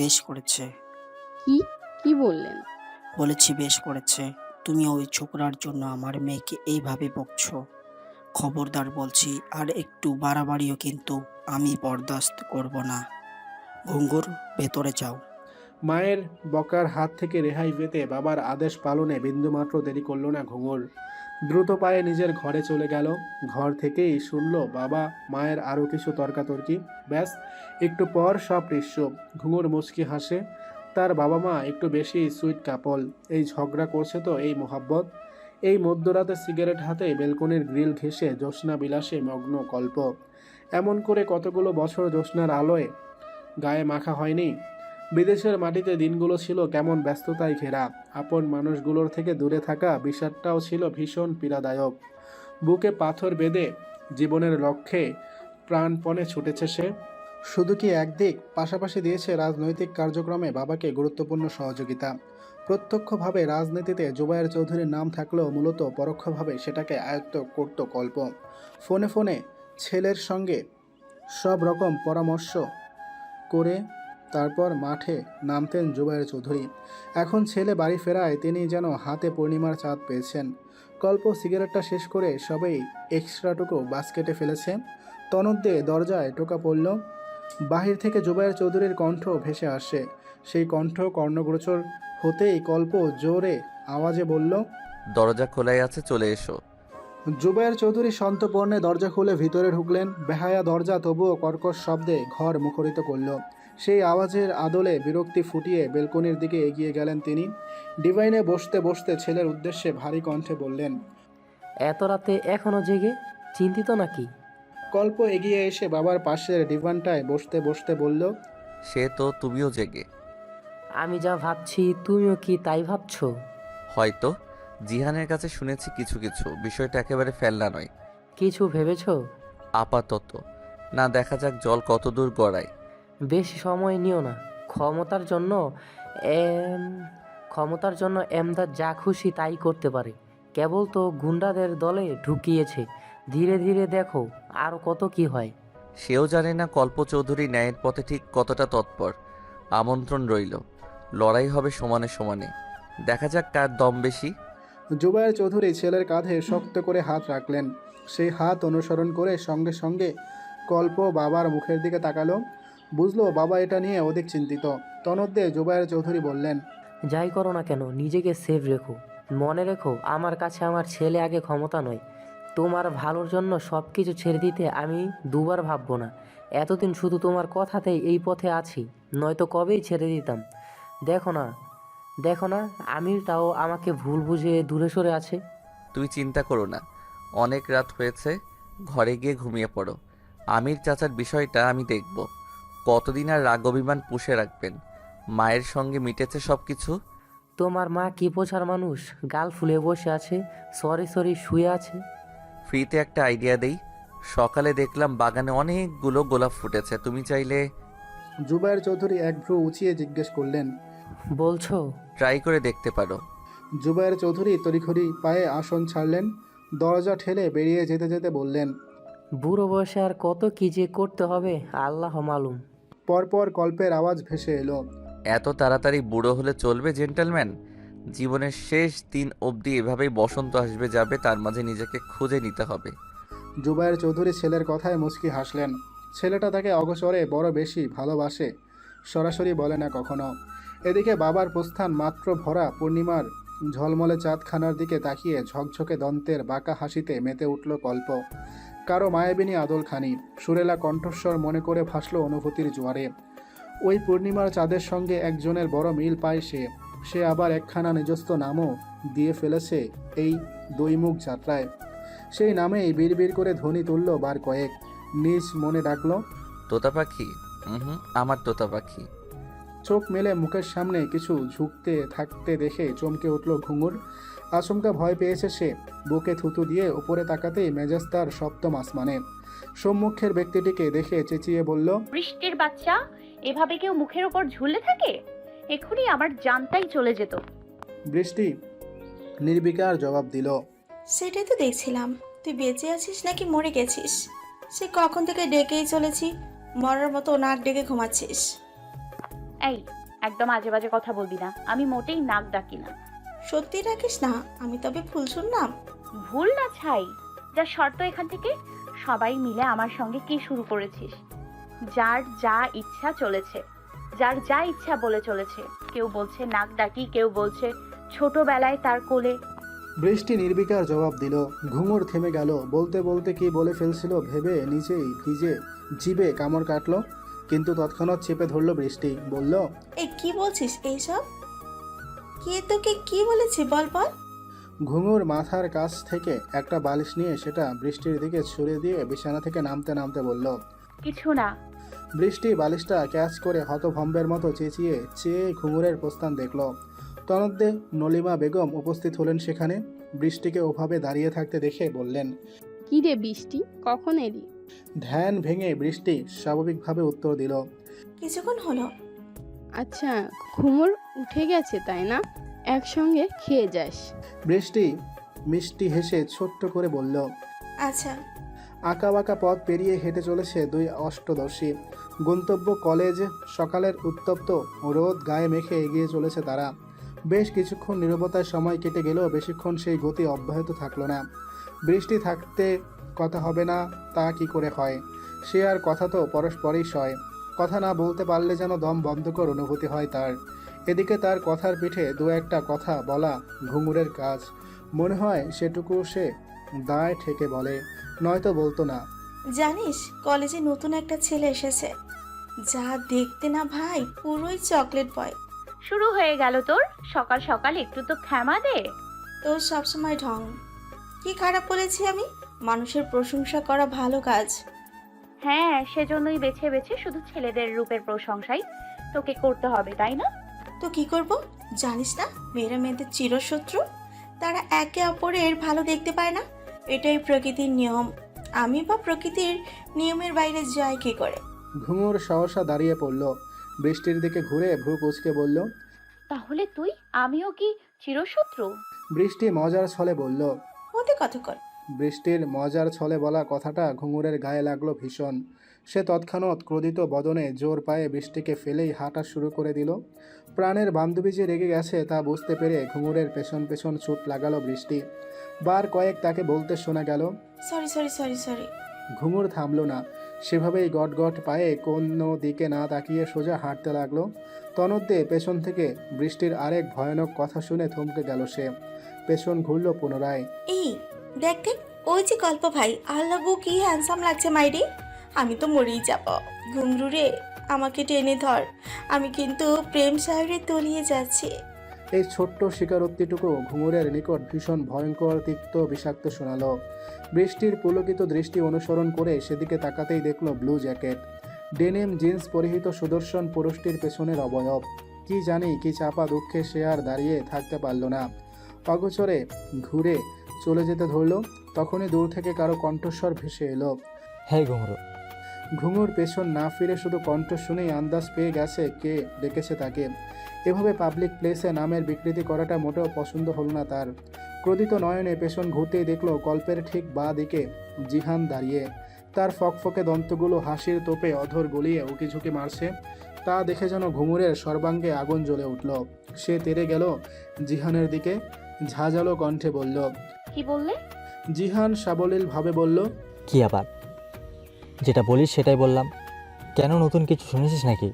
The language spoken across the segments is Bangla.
বেশ করেছে। কি? কি বললেন? বলেছি বেশ করেছে। তুমি ওই ছোকরার জন্য আমার মেয়েকে এইভাবে বকছো। খবরদার বলছি আর একটু বাড়াবাড়িও কিন্তু আমি বরদাস্ত করব না। ঘুঙ্গুর ভেতরে যাও। মায়ের বকার হাত থেকে রেহাই পেতে বাবার আদেশ পালনে বিন্দুমাত্র দেরি করল না ঘুঙুর দ্রুত পায়ে নিজের ঘরে চলে গেল। ঘর থেকেই শুনল, বাবা, মায়ের আরও কিছু তর্কাতর্কি। ব্যাস, একটু পর সব দৃশ্য। ঘুঙুর মুচকি হাসে। তার বাবা মা একটু বেশি সুইট কাপল। এই ঝগড়া করছে তো এই মোহাব্বত। এই মধ্যরাতে সিগারেট হাতে বেলকনির গ্রিল ঘেঁষে জ্যোৎস্না বিলাসে মগ্ন কল্প। এমন করে কতগুলো বছর জ্যোৎস্নার আলোয় গায়ে মাখা হয়নি। বিদেশের মাটিতে দিনগুলো ছিল কেমন ব্যস্ততায় ঘেরা। আপন মানুষগুলোর থেকে দূরে থাকা বিষাদটাও ছিল ভীষণ পীড়াদায়ক। বুকে পাথর বেঁধে জীবনের লক্ষ্যে প্রাণপণে ছুটেছে সে। শুধু কি একদিক, পাশাপাশি দিয়েছে রাজনৈতিক কার্যক্রমে বাবাকে গুরুত্বপূর্ণ সহযোগিতা। প্রত্যক্ষভাবে রাজনীতিতে জুবায়ের চৌধুরীর নাম থাকলেও মূলত পরোক্ষভাবে সেটাকে আয়ত্ত করত কল্প। ফোনে ফোনে ছেলের সঙ্গে সব রকম পরামর্শ করে তারপর মাঠে নামতেন জুবায়ের চৌধুরী। এখন ছেলে বাড়ি ফেরায় তিনি যেন হাতে পূর্ণিমার চাঁদ পেয়েছেন। কল্প সিগারেটটা শেষ করে সবেই এক্সট্রাটুকু বাস্কেটে ফেলেছে। তনদ্দে দরজায় টোকা পড়ল। বাহির থেকে জুবায়ের চৌধুরীর কণ্ঠ ভেসে আসে। সেই কণ্ঠ কর্ণগোচর হতেই কল্প জোরে আওয়াজে বলল দরজা খোলাই আছে চলে এসো। জুবায়ের চৌধুরী সন্তপর্ণে দরজা খুলে ভিতরে ঢুকলেন। বেহায়া দরজা তবুও কর্কশ শব্দে ঘর মুখরিত করল। সেই আওয়াজের আদলে বিরক্তি ফুটিয়ে বেলকনির দিকে এগিয়ে গেলেন তিনি। ডিভাইনে বসতে বসতে ছেলের উদ্দেশ্যে ভারী কণ্ঠে বললেন এত রাতে এখনও জেগে? চিন্তিত নাকি? কল্প এগিয়ে এসে বাবার পাশের ডিভানটায় বসতে বসতে বলল সে তো তুমিও জেগে। আমি যা ভাবছি তুমিও কি তাই ভাবছ? হয়তো। জিহানের কাছে শুনেছি কিছু কিছু বিষয়টা একেবারে ফেলনা নয়। কিছু ভেবেছো? আপাতত। না দেখা যাক জল কত দূর গড়ায়। বেশি সময় নিও না। ক্ষমতার জন্য এম ক্ষমতার জন্য এমদাদ যা খুশি তাই করতে পারে। কেবল তো গুন্ডাদের দলে ঢুকিয়েছে। ধীরে ধীরে দেখো আর কত কি হয়। সেও জানে না কল্প চৌধুরী ন্যায়ের পথে ঠিক কতটা তৎপর। আমন্ত্রণ রইল। লড়াই হবে সমানে সমানে। দেখা যাক কার দম বেশি। জুবায়ের চৌধুরী ছেলের কাঁধে শক্ত করে হাত রাখলেন। সেই হাত অনুসরণ করে সঙ্গে সঙ্গে কল্প বাবার মুখের দিকে তাকালো। বুঝলো বাবা এটা নিয়ে অধিক চিন্তিত। তনদ্দে জুবায়ের চৌধুরী বললেন যাই করো না কেন নিজেকে সেভ রেখো। মনে রেখো আমার কাছে আমার ছেলে আগে ক্ষমতা নয়। তোমার ভালোর জন্য সব কিছু ছেড়ে দিতে আমি দুবার ভাববো না। এতদিন শুধু তোমার কথাতেই এই পথে আছি নয়তো কবেই ছেড়ে দিতাম। দেখো না দেখো না আমিরটাও আমাকে ভুল বুঝে দূরে সরে আছে। তুমি চিন্তা করো না অনেক রাত হয়েছে ঘরে গিয়ে ঘুমিয়ে পড়ো। আমির চাচার বিষয়টা আমি দেখব। কতদিন আর রাগ অভিমান পুষে রাখবেন? মায়ের সঙ্গে মিটেছে সব কিছু তোমার মা কি বোঝার মানুষ? গাল ফুলে বসে আছে সরি সরি শুয়ে আছে। ফ্রিতে একটা আইডিয়া দেই। সকালে দেখলাম বাগানে অনেকগুলো গোলাপ ফুটেছে। তুমি চাইলে জুবায়ের চৌধুরী এক ভ্রু উঁচিয়ে জিজ্ঞেস করলেন বলছো? ট্রাই করে দেখতে পারো। জুবায়ের চৌধুরী তড়িঘড়ি পায়ে আসন ছাড়লেন দরজা ঠেলে বেরিয়ে যেতে যেতে বললেন বুড়ো বয়সে আর কত কি যে করতে হবে আল্লাহ মালুম। পরপর কল্পের আওয়াজ ভেসে এলো। এত তাড়াতাড়ি বুড়ো হলে চলবে জেন্টলম্যান জীবনের শেষ দিন অবধি এভাবেই বসন্ত আসবে যাবে তার মাঝে নিজেকে খুঁজে নিতে হবে। জুবায়ের চৌধুরী ছেলের কথায় মুচকি হাসলেন। ছেলেটা তাকে অগসরে বড় বেশি ভালোবাসে। সরাসরি বলে না কখনো। এদিকে বাবার প্রস্থান মাত্র ভরা পূর্ণিমার ঝলমলে চাঁদখানার দিকে তাকিয়ে ঝকঝকে দন্তের বাঁকা হাসিতে মেতে উঠল কল্প। কারও মায়াবিনী আদলখানি সুরেলা কণ্ঠস্বর মনে করে ভাসল অনুভূতির জোয়ারে। ওই পূর্ণিমার চাঁদের সঙ্গে একজনের বড় মিল পায় সে। সে আবার একখানা নিজস্ব নামও দিয়ে ফেলেছে এই দৈমুখ যাত্রায়। সেই নামেই বিড়বিড় করে ধ্বনি তুলল বার কয়েক। নিজ মনে ডাকল, তোতা পাখি? আমার তোতা পাখি। চোখ মেলে মুখের সামনে কিছু ঝুঁকতে থাকতে দেখে চমকে উঠল ঘুঙুর। আচমকা ভয় পেয়েছে সে। বুকে থুতু দিয়ে উপরে তাকাতেই মেজাজ তার সপ্তম আসমানে। সম্মুখের ব্যক্তিটিকে দেখে চেঁচিয়ে বলল বৃষ্টির বাচ্চা এভাবে কেউ মুখের ওপর ঝুলে থাকে? এখনই আমার জানটাই চলে যেত। বৃষ্টি নির্বিকার জবাব দিল সেটাই তো দেখছিলাম। তুই বেঁচে আছিস নাকি মরে গেছিস? সে কখন থেকে ডেকেই চলেছি? মরার মতো নাক ডেকে ঘুমাচ্ছিস। এই একদম আজে বাজে কথা বলবি না। আমি মোটেই নাক ডাকি না। সত্যি রাখিস না? আমি তবে ভুল শুনলাম। ভুল না ছাই। যা শর্ত এখান থেকে সবাই মিলে আমার সঙ্গে কি শুরু করেছিস? যার যা ইচ্ছা চলেছে। যার যা ইচ্ছা বলে চলেছে। কেউ বলছে নাক ডাকি কেউ বলছে ছোটবেলায় তার কোলে। বৃষ্টি নির্বিকার জবাব দিল। ঘুঙুর থেমে গেল। বলতে বলতে কি বলে ফেলছিল ভেবে নিজেই ভিজে জিবে কামড় কাটলো। কিন্তু তৎক্ষণাৎ চেপে ধরলো বৃষ্টি। বলল এই কি বলছিস এইসব? কে তোকে কি বলেছে বল বল? ঘুঙুর মাথার কাছ থেকে একটা বালিশ নিয়ে সেটা বৃষ্টির দিকে ছুড়ে দিয়ে বিছানা থেকে নামতে নামতে বলল কিছু না। বৃষ্টি বালিশটা ক্যাচ করে হতভম্বের মতো চেঁচিয়ে চেয়ে ঘুঙুরের প্রস্থান দেখল। তনদ্দে নলিমা বেগম উপস্থিত হলেন সেখানে। বৃষ্টিকে ওভাবে দাঁড়িয়ে থাকতে দেখে বললেন কি রে বৃষ্টি? কখন এলি? ধ্যান ভেঙে বৃষ্টি স্বাভাবিকভাবে উত্তর দিল। কিছুক্ষণ হলো। আচ্ছা ঘুমোর উঠে গেছে তাই না? একসঙ্গে খেয়ে যাস। বৃষ্টি মিষ্টি হেসে ছোট্ট করে বলল আচ্ছা। আঁকা বাঁকা পথ পেরিয়ে হেঁটে চলেছে দুই অষ্টদশী। গন্তব্য কলেজ সকালের উত্তপ্ত রোদ গায়ে মেখে এগিয়ে চলেছে তারা। বেশ কিছুক্ষণ নীরবতার সময় কেটে গেলেও বেশিক্ষণ সেই গতি অব্যাহত থাকল না। বৃষ্টি থাকতে কথা হবে না তা কি করে হয়? সে আর কথা তো পরস্পরই সয়। কথা না বলতে পারলে যেন দম বন্ধকর অনুভূতি হয় তার। এদিকে তার কথার পিঠে দু একটা কথা বলা ঘুঙুরের কাজ। মনে হয় সেটুকু সে দায় ঠেকে বলে নয়তো বলতো না। জানিস কলেজে নতুন একটা ছেলে এসেছে। যা দেখতে না ভাই পুরোই চকলেট বয়। শুরু হয়ে গেল তোর? সকাল সকাল একটু তো ক্ষমা দে। তোর সবসময় ঢং। কি খারাপ বলেছি আমি? মানুষের প্রশংসা করা ভালো কাজ। হ্যাঁ সেজন্যই বেছে বেছে শুধু ছেলেদের রূপের প্রশংসাই তোকে করতে হবে তাই না? তো কি করব? জানিস না মেয়েরা মেয়েদের চিরশত্রু। তারা একে অপরের ভালো দেখতে পায় না। এটাই প্রকৃতির নিয়ম। আমি বা প্রকৃতির নিয়মের বাইরে যাই কি করে? ঘুঙুর সহসা দাঁড়িয়ে পড়ল। বৃষ্টির দিকে ঘুরে ভ্রু কুচকে বলল তাহলে তুই আমিও কি চিরশত্রু? বৃষ্টি মজার ছলে বলল হতে কতক্ষণ? বৃষ্টির মজার ছলে বলা কথাটা ঘুঙুরের গায়ে লাগল ভীষণ। সে তৎক্ষণাৎ ক্রোধিত বদনে জোর পায়ে বৃষ্টিকে ফেলেই হাঁটা শুরু করে দিল। প্রাণের বান্ধবী যে রেগে গেছে তা বুঝতে পেরে ঘুঙুরের পেছন পেছন ছুট লাগালো বৃষ্টি। বার কয়েক তাকে বলতে শোনা গেল সরি সরি সরি সরি। ঘুঙুর থামলো না। সেভাবেই গট গট পায়ে কোনো দিকে না তাকিয়ে সোজা হাঁটতে লাগল। তনদ্দে পেছন থেকে বৃষ্টির আরেক ভয়ানক কথা শুনে থমকে গেল সে। পেছন ঘুরল পুনরায়। এই দেখ দেখ ওই যে গল্প ভাই আল্লাহ কি হ্যান্ডসাম লাগছে মাইরি? আমি তো মরেই যাব। ঘুমরু রে আমাকে টেনে ধর। আমি কিন্তু প্রেম সাহেবে তলিয়ে যাচ্ছি। এই ছোট্ট স্বীকারোক্তিটুকু ঘুঙুরের নিকট ভীষণ ভয়ঙ্কর, তিক্ত, বিষাক্ত শোনালো। বৃষ্টির পুলকিত দৃষ্টি অনুসরণ করে সেদিকে তাকাতেই দেখল ব্লু জ্যাকেট। ডেনিম জিন্স পরিহিত সুদর্শন পুরুষটির পেছনের অবয়ব। কি জানি, কি চাপা দুঃখে সে আর দাঁড়িয়ে থাকতে পারল না। অগোচরে ঘুরে চলে যেতে ধরলো তখনই দূর থেকে কারও কণ্ঠস্বর ভেসে এলো। হ্যাঁ ঘুমরো ঘুঙুর পেছন না ফিরে শুধু কণ্ঠ শুনেই আন্দাজ পেয়ে গেছে কে ডেকেছে তাকে। এভাবে পাবলিক প্লেসে নামের বিকৃতি করাটা মোটেও পছন্দ হলো না তার। ক্রোধিত নয়নে পেছন ঘুরতেই দেখল কল্পের ঠিক বাঁ দিকে জিহান দাঁড়িয়ে। তার ফকফকে দন্তগুলো হাসির তোপে অধর গলিয়ে উকিঝুঁকি মারছে। তা দেখে যেন ঘুঙুরের সর্বাঙ্গে আগুন জ্বলে উঠল। সে তেরে গেল জিহানের দিকে ঝাঁঝালো কণ্ঠে বলল কি বললে? জিহান সাবলীলভাবে বলল কি আবার? যেটা বলিস সেটাই বললাম। কেন নতুন কিছু শুনেছিস নাকি?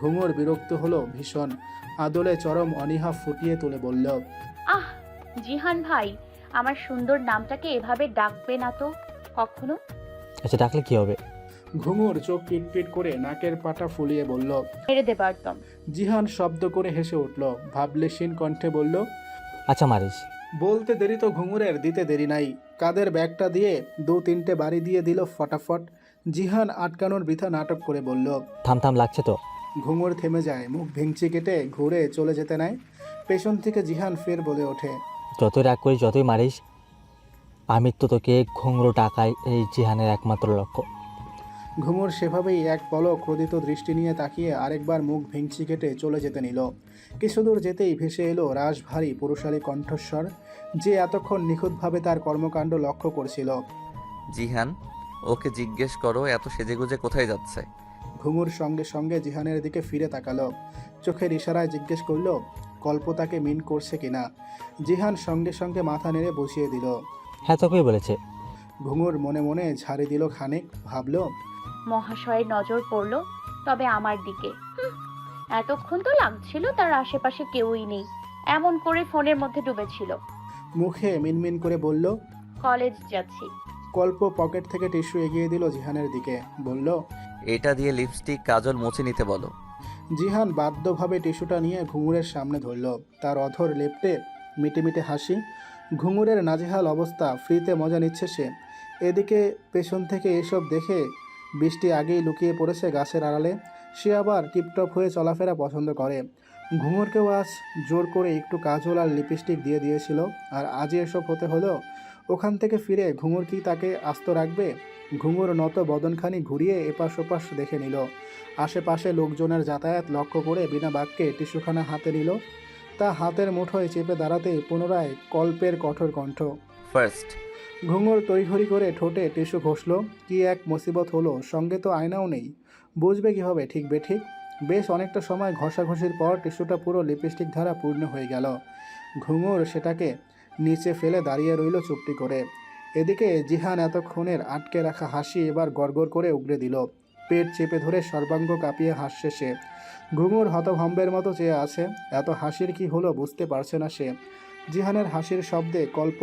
ঘুঙুর বিরক্ত হলো ভীষণ। আদলে চরম অনীহা ফুটিয়ে তুলে বলল আহ জিহান ভাই আমার সুন্দর নামটাকে এভাবে ডাকবে না তো কখনো? আচ্ছা ডাকলে কি হবে? ঘুঙুর চোখ পিটপিট করে নাকের পাটা ফুলিয়ে বলল মেরে দেবো একদম। জিহান শব্দ করে হেসে উঠল ভাবলেশীন কণ্ঠে বলল আচ্ছা মারিস। বলতে দেরি তো ঘুঙুরের দিতে দেরি নাই। কাদের ব্যাগটা দিয়ে দু তিনটে বাড়ি দিয়ে দিল ফটাফট জিহান আটকানোর বৃথা নাটক করে বলল থাম থাম লাগছে তো। ঘুঙুর থেমে যায় মুখ ভেঙচি কেটে ঘুরে চলে যেতে নেয় পেছন থেকে জিহান ফের বলে ওঠে যতই রাগ করিস যতই মারিস আমি তো তোকে ঘুংরো টাকায় এই জিহানের একমাত্র লক্ষ্য। ঘুঙুর সেভাবেই এক পলক ক্রোধিত দৃষ্টি নিয়ে তাকিয়ে আরেকবার মুখ ভেঙচি কেটে চলে যেতে নিল। কিছুদূর যেতেই ভেসে এলো রাশভারী পুরুষালী কণ্ঠস্বর যে এতক্ষণ নিখুঁতভাবে তার কর্মকাণ্ড লক্ষ্য করছিল। জিহান ওকে জিজ্ঞেস করো এত সেজেগুজে কোথায় যাচ্ছে? ঘুঙুর সঙ্গে সঙ্গে জিহানের দিকে ফিরে তাকালো। চোখের ইশারায় জিজ্ঞেস করল কল্প তাকে মিন করছে কিনা? জিহান সঙ্গে সঙ্গে মাথা নেড়ে বসিয়ে দিল। হ্যাঁ তোকেই বলেছে। ঘুঙুর মনে মনে ঝাড়ি দিল খানিক ভাবলো মহাশয়ের নজর পড়ল তবে আমার দিকে। এতক্ষণ তো লাগছিল তার আশেপাশে কেউই নেই। এমন করে ফোনের মধ্যে ডুবেছিল। মুখে মিনমিন করে বলল কলেজ যাচ্ছি। কল্প পকেট থেকে টিস্যু এগিয়ে দিল জিহানের দিকে। বলল এটা দিয়ে লিপস্টিক কাজল মুছে নিতে বলো। জিহান বাধ্যভাবে টিস্যুটা নিয়ে ঘুঙুরের সামনে ধরল। তার অধর লেপটে মিটে মিটে হাসি। ঘুঙুরের নাজেহাল অবস্থা ফ্রিতে মজা নিচ্ছে সে। এদিকে পেছন থেকে এসব দেখে বৃষ্টি আগেই লুকিয়ে পড়েছে গাছের আড়ালে। সে আবার টিপটপ হয়ে চলাফেরা পছন্দ করে। ঘুঙুরকেও আজ জোর করে একটু কাজল আর লিপস্টিক দিয়ে দিয়েছিল। আর আজই এসব হতে হলো? ওখান থেকে ফিরে ঘুঙুর কি তাকে আস্ত রাখবে? ঘুঙুর নত বদনখানি ঘুরিয়ে এপাশ ওপাশ দেখে নিল। আশেপাশে লোকজনের যাতায়াত লক্ষ্য করে বিনা বাক্যে টিস্যুখানা হাতে নিল। তা হাতের মুঠোয় চেপে দাঁড়াতেই পুনরায় কল্পের কঠোর কণ্ঠ। ফার্স্ট ঘুঙুর তৈঘড়ি করে ঠোঁটে টিস্যু ঘষল। কি এক মুসিবত হলো? সঙ্গে তো আয়নাও নেই। বুঝবে কীভাবে? ঠিক বেঠিক বেশ অনেকটা সময় ঘষাঘষির পর টিস্যুটা পুরো লিপস্টিক ধারা পূর্ণ হয়ে গেল। ঘুঙুর সেটাকে নিচে ফেলে দাঁড়িয়ে রইল চুপটি করে। এদিকে জিহান এতক্ষণের আটকে রাখা হাসি এবার গড়গড় করে উগড়ে দিল। পেট চেপে ধরে সর্বাঙ্গ কাঁপিয়ে হাসছে সে। ঘুঙুর হতভম্বের মতো চেয়ে আছে। এত হাসির কি হলো বুঝতে পারছে না সে। জিহানের হাসির শব্দে কল্প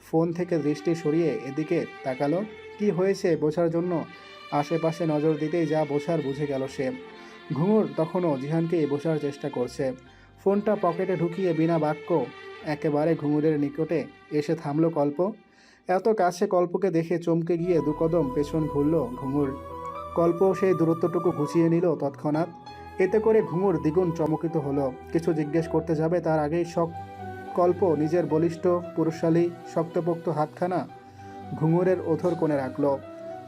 ফোন থেকে দৃষ্টি সরিয়ে এদিকে তাকালো। কি হয়েছে বোঝার জন্য? আশেপাশে নজর দিতেই যা বোঝার বুঝে গেল সে। ঘুঙুর তখনও জিহানকেই বোঝার চেষ্টা করছে। ফোনটা পকেটে ঢুকিয়ে বিনা বাক্য একেবারে ঘুঙুরের নিকটে এসে থামল কল্প। এত কাছে কল্পকে দেখে চমকে গিয়ে দু কদম পেছন ঘুরল ঘুঙুর। কল্প সেই দূরত্বটুকু ঘুচিয়ে নিল তৎক্ষণাৎ। এতে করে ঘুঙুর দ্বিগুণ চমকিত হলো। কিছু জিজ্ঞেস করতে যাবে তার আগেই শখ কল্প নিজের বলিষ্ঠ, পুরুষালী, শক্তপোক্ত হাতখানা ঘুঙুরের অধর কোণে রাখল।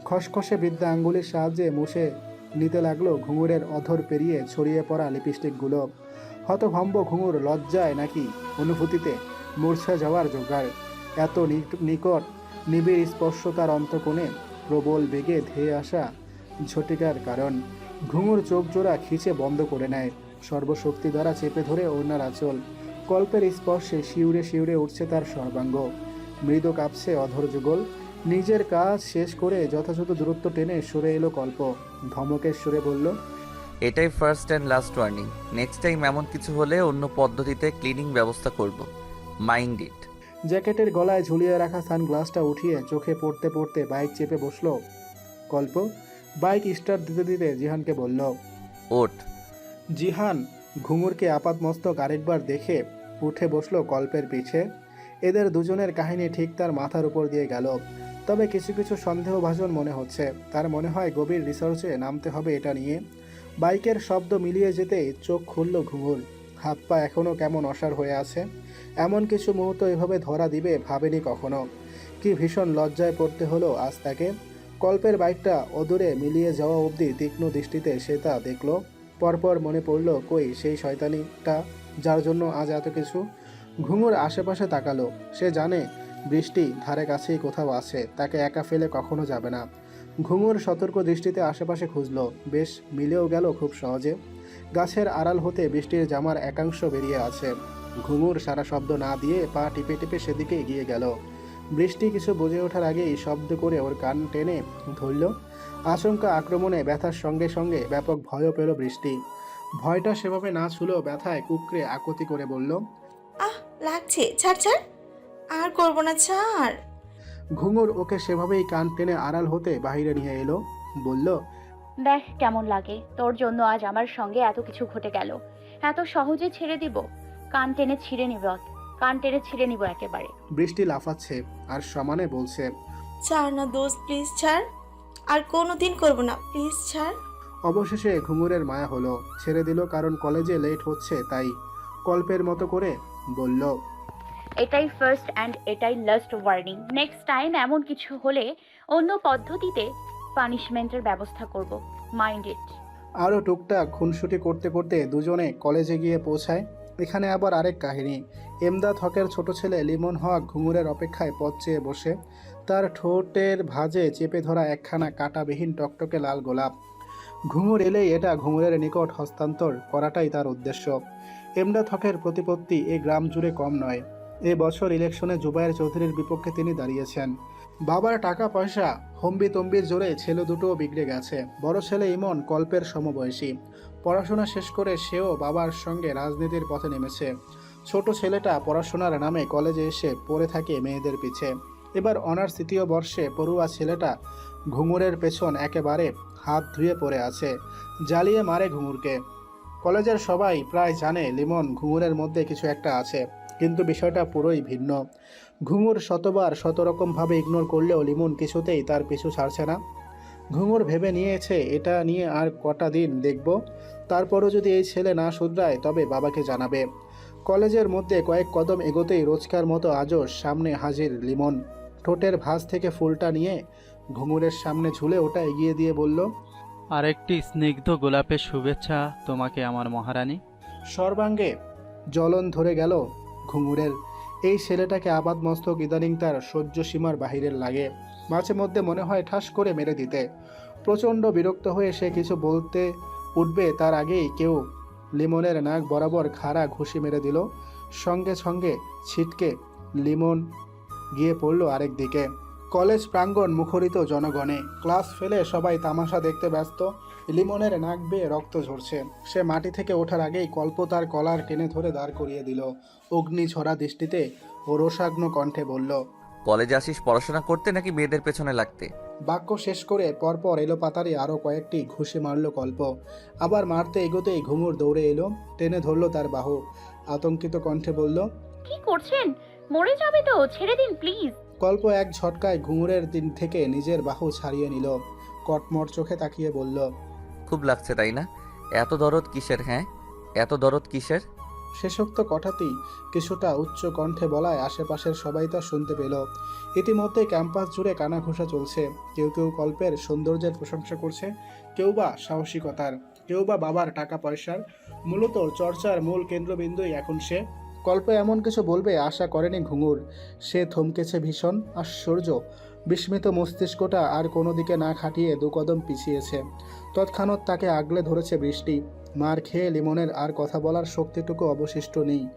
খসখসে বিদ্যা আঙ্গুলির সাহায্যে মুছে নিতে লাগল ঘুঙুরের অধর পেরিয়ে ছড়িয়ে পড়া লিপস্টিকগুলো। হতভম্ব ঘুঙুর লজ্জায় নাকি অনুভূতিতে মূর্ছা যাওয়ার জোগাড়। এত নিকট নিবিড় স্পর্শ তার অন্তকোণে প্রবল বেগে ধেয়ে আসা ঝটিকার কারণ। ঘুঙুর চোখ জোড়া খিচে বন্ধ করে নেয়। সর্বশক্তি দ্বারা চেপে ধরে ওনার আঁচল। কল্পের স্পর্শে শিউরে শিউরে উঠছে তার সর্বাঙ্গ। মৃদু কাঁপছে অধর যুগল। নিজের কাজ শেষ করে যথাযথ দূরত্ব টেনে সরে এলো কল্প। ধমকের সুরে বলল এটাই first and last warning next time এমন কিছু হলে অন্য পদ্ধতিতে ক্লিনিং ব্যবস্থা করব। মাইন্ড ইট জ্যাকেটের গলায় ঝুলিয়ে রাখা সানগ্লাসটা উঠিয়ে চোখে পড়তে পড়তে বাইক চেপে বসল। কল্প বাইক স্টার্ট দিতে দিতে জিহানকে বলল ওট জিহান ঘুঙুরকে আপাতমস্তক আরেকবার দেখে উঠে বসল কল্পের পিছে। এদের দুজনের কাহিনী ঠিক তার মাথার উপর দিয়ে গেল। তবে কিছু কিছু সন্দেহভাজন মনে হচ্ছে। তার মনে হয় গভীর রিসার্চে নামতে হবে এটা নিয়ে। বাইকের শব্দ মিলিয়ে যেতেই চোখ খুলল ঘুঙুর। হাত পা এখনও কেমন অসার হয়ে আছে। এমন কিছু মুহূর্ত এভাবে ধরা দিবে ভাবেনি কখনো। কি ভীষণ লজ্জায় পড়তে হলো আজ তাকে। কল্পের বাইকটা অদূরে মিলিয়ে যাওয়া অবধি তীক্ষ্ণ দৃষ্টিতে সে তা দেখল। পরপর মনে পড়ল, কই সেই শয়তানিটা? যার জন্য আজ এত কিছু। ঘুঙুর আশেপাশে তাকালো। সে জানে, বৃষ্টি ধারে কাছেই কোথাও আছে, তাকে একা ফেলে কখনো যাবে না। ঘুঙুর সতর্ক দৃষ্টিতে আশেপাশে খুঁজলো। বেশ, মিলেও গেল খুব সহজে। গাছের আড়াল হতে বৃষ্টির জামার একাংশ বেরিয়ে আছে। ঘুঙুর সারা শব্দ না দিয়ে পা টিপে টিপে সেদিকে এগিয়ে গেল। বৃষ্টি কিছু বুঝে ওঠার আগেই শব্দ করে ওর কান টেনে ধরল। আচমকা আক্রমণে ব্যথার সঙ্গে সঙ্গে ব্যাপক ভয়ও পেল বৃষ্টি। ভয়টা সেভাবে না ছুলেও ব্যথায় কুকরে আকতি করে বলল আহ লাগছে। ছাড় ছাড়। আর করব না ছাড়। ঘুঙুর ওকে সেভাবেই কান টেনে আড়াল হতে বাইরে নিয়ে এলো। বলল দেখ কেমন লাগে? তোর জন্য আজ আমার সঙ্গে এত কিছু ঘটে গেল। এত সহজে ছেড়ে দিব। কান টেনে ছিঁড়ে নিব কান টেনে ছিঁড়ে নিব একেবারে। বৃষ্টি লাফাচ্ছে আর সমানে বলছে ছাড় না দোস্ত প্লিজ ছাড়। আর কোনো দিন করব না প্লিজ ছাড়। অবশেষে ঘুঙুরের মায়া হলো ছেড়ে দিল কারণ কলেজে লেট হচ্ছে তাই কল্পের মতো করে বলল এটাই ফার্স্ট অ্যান্ড এটাই লাস্ট ওয়ার্নিং নেক্সট টাইম এমন কিছু হলে অন্য পদ্ধতিতে পানিশমেন্টের ব্যবস্থা করব। মাইন্ড ইট আরও টুকটাক খুনসুটি করতে করতে দুজনে কলেজে গিয়ে পৌঁছায়। এখানে আবার আরেক কাহিনী। এমদাদ হকের ছোট ছেলে লিমন হক ঘুঙুরের অপেক্ষায় পথ চেয়ে বসে। তার ঠোঁটের ভাঁজে চেপে ধরা একখানা কাঁটাবিহীন টকটকে লাল গোলাপ। ঘুঙুর এলেই এটা ঘুঙুরের নিকট হস্তান্তর করাটাই তার উদ্দেশ্য। এমদাদ হকের প্রতিপত্তি এই গ্রাম জুড়ে কম নয়। এ বছর ইলেকশনে জুবায়ের চৌধুরীর বিপক্ষে তিনি দাঁড়িয়েছেন। বাবার টাকা পয়সা হম্বি তম্বির জোরে ছেলে দুটোও বিগড়ে গেছে। বড় ছেলে ইমন কল্পের সমবয়সী। পড়াশোনা শেষ করে সেও বাবার সঙ্গে রাজনীতির পথে নেমেছে। ছোট ছেলেটা পড়াশোনার নামে কলেজে এসে পড়ে থাকে মেয়েদের পিছে। এবার অনার্স তৃতীয় বর্ষে পড়ুয়া ছেলেটা ঘুঙুরের পেছন একেবারে হাত ধুয়ে পড়ে আছে, জ্বালিয়ে মারে ঘুঙুরকে। কলেজের সবাই প্রায় জানে লিমন ঘুঙুরের মধ্যে কিছু একটা আছে, কিন্তু বিষয়টা পুরোই ভিন্ন। ঘুঙুর শতবার শত রকমভাবে ইগনোর করলেও লিমন কিছুতেই তার পিছু ছাড়ছে না। ঘুঙুর ভেবে নিয়েছে, এটা নিয়ে আর কটা দিন দেখব। তারপরও যদি এই ছেলে না শুধরায়, তবে বাবাকে জানাবে। কলেজের মধ্যে কয়েক কদম এগোতেই রোজকার মতো আজও সামনে হাজির লিমন। ঠোঁটের ভাঁজ থেকে ফুলটা নিয়ে ঘুঙুরের সামনে ঝুলে ওটা এগিয়ে দিয়ে বলল আরেকটি স্নিগ্ধ গোলাপের শুভেচ্ছা তোমাকে আমার মহারানী। সর্বাঙ্গে জ্বলন ধরে গেল ঘুঙুরের। এই ছেলেটাকে আবাদ মস্তক ইদানিং তার সহ্য সীমার বাহিরের লাগে। মাঝে মধ্যে মনে হয় ঠাস করে মেরে দিতে। প্রচণ্ড বিরক্ত হয়ে সে কিছু বলতে উঠবে তার আগেই কেউ লিমনের নাক বরাবর খাড়া ঘুষি মেরে দিল। সঙ্গে সঙ্গে ছিটকে লিমন গিয়ে পড়ল আরেক দিকে। কলেজ প্রাঙ্গণ মুখরিত জনগণে। ক্লাস ফেলে সবাই তামাশা দেখতে ব্যস্ত। লিমনের নাক বেয়ে রক্ত ঝরছে। সে মাটি থেকে ওঠার আগেই কল্প তার কলার টেনে ধরে দাঁড় করিয়ে দিল। অগ্নি ঝরা দৃষ্টিতে ও রোষাগ্ন কণ্ঠে বলল কলেজে আসিস পড়াশোনা করতে নাকি মেয়েদের পেছনে লাগতে? বাক্য শেষ করে পরপর এলো পাতারি আরও কয়েকটি ঘুষি মারল কল্প। আবার মারতে এগোতেই ঘুঙুর দৌড়ে এলো টেনে ধরল তার বাহু। আতঙ্কিত কণ্ঠে বলল কি করছেন? মরে যাবে তো ছেড়ে দিন প্লিজ। কল্প এক ঝটকায় ঘুঙুরের দিন থেকে নিজের বাহু ছাড়িয়ে নিল। কটমট চোখে তাকিয়ে বলল খুব লাগছে তাই না? এত দরদ কিসের হ্যাঁ? এত দরদ কিসের? শেষোক্ত কথাটি কিছুটা উচ্চ কণ্ঠে বলায় আশেপাশের সবাই তা শুনতে পেল। ইতিমধ্যে ক্যাম্পাস জুড়ে কানাঘুষা চলছে। কেউ কেউ কল্পের সৌন্দর্যের প্রশংসা করছে কেউ বা সাহসিকতার কেউ বা বাবার টাকা পয়সার। মূলত চর্চার মূল কেন্দ্রবিন্দুই এখন সে। কল্প এমন কিছু বলবে, আশা করেনি ঘুঙুর। সে থমকেছে ভীষণ আশ্চর্য। বিস্মিত মস্তিষ্কটা আর কোনো দিকে না খাটিয়ে দুকদম পিছিয়েছে। তৎক্ষণাৎ তাকে আগলে ধরেছে বৃষ্টি। মার খেয়ে লিমনের আর কথা বলার শক্তিটুকু অবশিষ্ট নেই।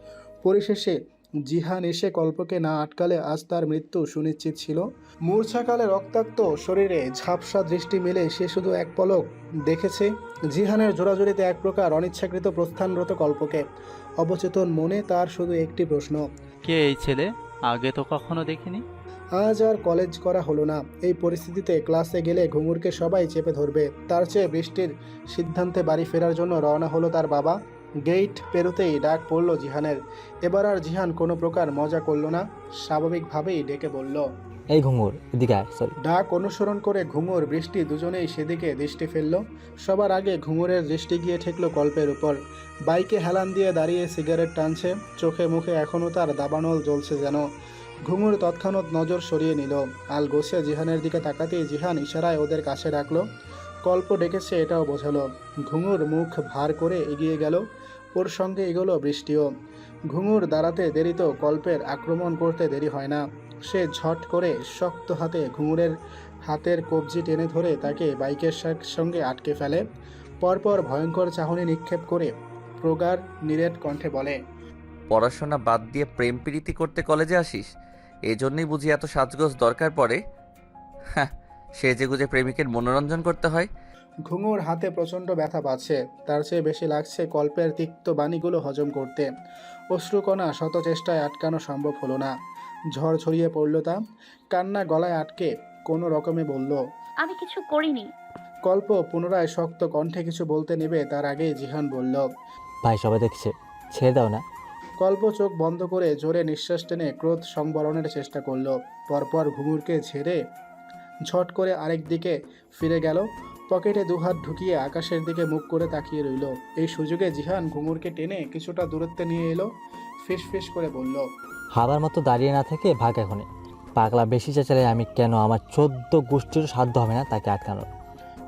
পরিশেষে জিহান এসে কল্পকে না আটকালে আজ তার মৃত্যু সুনিশ্চিত ছিল। মূর্ছাকালে রক্তাক্ত শরীরে ঝাপসা দৃষ্টি মেলে সে শুধু এক পলক দেখেছে। জিহানের জোড়াজোড়িতে এক প্রকার অনিচ্ছাকৃত প্রস্থানরত কল্পকে। অবচেতন মনে তার শুধু একটি প্রশ্ন। কে এই ছেলে? আগে তো কখনো দেখিনি। আজ আর কলেজ করা হলো না। এই পরিস্থিতিতে ক্লাসে গেলে ঘুঙুরকে সবাই চেপে ধরবে। তার চেয়ে বৃষ্টির সিদ্ধান্তে বাড়ি ফেরার জন্য রওনা হলো তার বাবা। গেট পেরোতেই ডাক পড়ল জিহানের। এবার আর জিহান কোনো প্রকার মজা করল না স্বাভাবিকভাবেই ডেকে বলল এই ঘুঙুর এদিকে আয় সরি ডাক অনুসরণ করে ঘুঙুর বৃষ্টি দুজনেই সেদিকে দৃষ্টি ফেলল। সবার আগে ঘুঙুরের দৃষ্টি গিয়ে ঠেকল কল্পের উপর। বাইকে হেলান দিয়ে দাঁড়িয়ে সিগারেট টানছে চোখে মুখে এখনও তার দাবানল জ্বলছে যেন। ঘুঙুর তৎক্ষণাৎ নজর সরিয়ে নিল। আল গোসে জিহানের দিকে তাকাতেই জিহান ইশারায় ওদের কাছে রাখল কল্প ডেকেছে এটাও বোঝালো ঘুঙুর মুখ ভার করে এগিয়ে গেল, ওর সঙ্গে এগোলো বৃষ্টিও। ঘুঙুর দাঁড়াতে দেরি তো, কল্পের আক্রমণ করতে দেরি হয় না। সে ঝট করে শক্ত হাতে ঘুঙুরের হাতের কবজি টেনে ধরে তাকে বাইকের সঙ্গে আটকে ফেলে। পরপর ভয়ঙ্কর চাহনি নিক্ষেপ করে প্রগার নিরেট কণ্ঠে বলে, পড়াশোনা বাদ দিয়ে প্রেম প্রীতি করতে কলেজে আসিস? এই জন্যই বুঝি এত সাজগোজ দরকার পড়ে? হ্যাঁ সেজে গুজে প্রেমিকের মনোরঞ্জন করতে হয়। ঘুঙুর হাতে প্রচণ্ড ব্যথা পাচ্ছে। তার চেয়ে বেশি লাগছে কল্পের তিক্ত বাণীগুলো হজম করতে। অশ্রুকণা শত চেষ্টায় আটকানো সম্ভব হলো না। ঝড় ছড়িয়ে পড়ল তা। কান্না গলায় আটকে কোনো রকমে বলল আমি কিছু করিনি। কল্প পুনরায় শক্ত কণ্ঠে কিছু বলতে নেবে তার আগেই জিহান বলল ভাই সবাই দেখছে। ছেড়ে দাও না। কল্প চোখ বন্ধ করে জোরে নিঃশ্বাস টেনে ক্রোধ সংবরণের চেষ্টা করল। পরপর ঘুঙুরকে ছেড়ে ঝট করে আরেক দিকে ফিরে গেল। পকেটে দুহাত ঢুকিয়ে আকাশের দিকে মুখ করে তাকিয়ে রইল। এই সুযোগে জিহান ঘুঙুরকে টেনে কিছুটা দূরত্বে নিয়ে এলো ফিস ফিস করে বলল হাবার মতো দাঁড়িয়ে না থেকে ভাগ এখনই পাগলা বেশি চেঁচালে আমি কেন আমার চোদ্দ গোষ্ঠীর সাধ্য হবে না তাকে আটকানোর?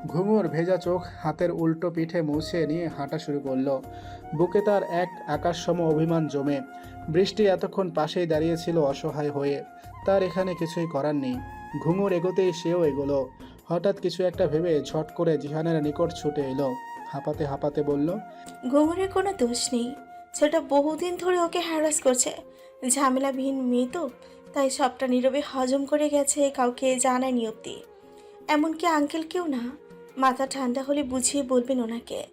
ঘুঙুর ভেজা চোখ হাতের উল্টো পিঠে মুছে নিয়ে হাঁটা শুরু করল। বুকে তার এক আকাশসম অভিমান জমে। বৃষ্টি এতক্ষণ পাশেই দাঁড়িয়েছিল অসহায় হয়ে। তার এখানে কিছুই করার নেই। ঘুঙুর এগোতেই সেও এগোলো। হঠাৎ কিছু একটা ভেবে ঝট করে জিহানের নিকট ছুটে এলো। হাঁপাতে হাঁপাতে বলল, ঘুঙুরের কোনো দোষ নেই। ছেলেটা বহুদিন ধরে ওকে হ্যারাস করছে। ঝামেলাবিহীন মেয়ে তো, তাই সবটা নীরবে হজম করে গেছে, কাউকে জানায় নিয়তি এমনকি আঙ্কেলকেও না। মাথা ঠান্ডা হলে বুঝিয়ে বলবেন ওনাকে।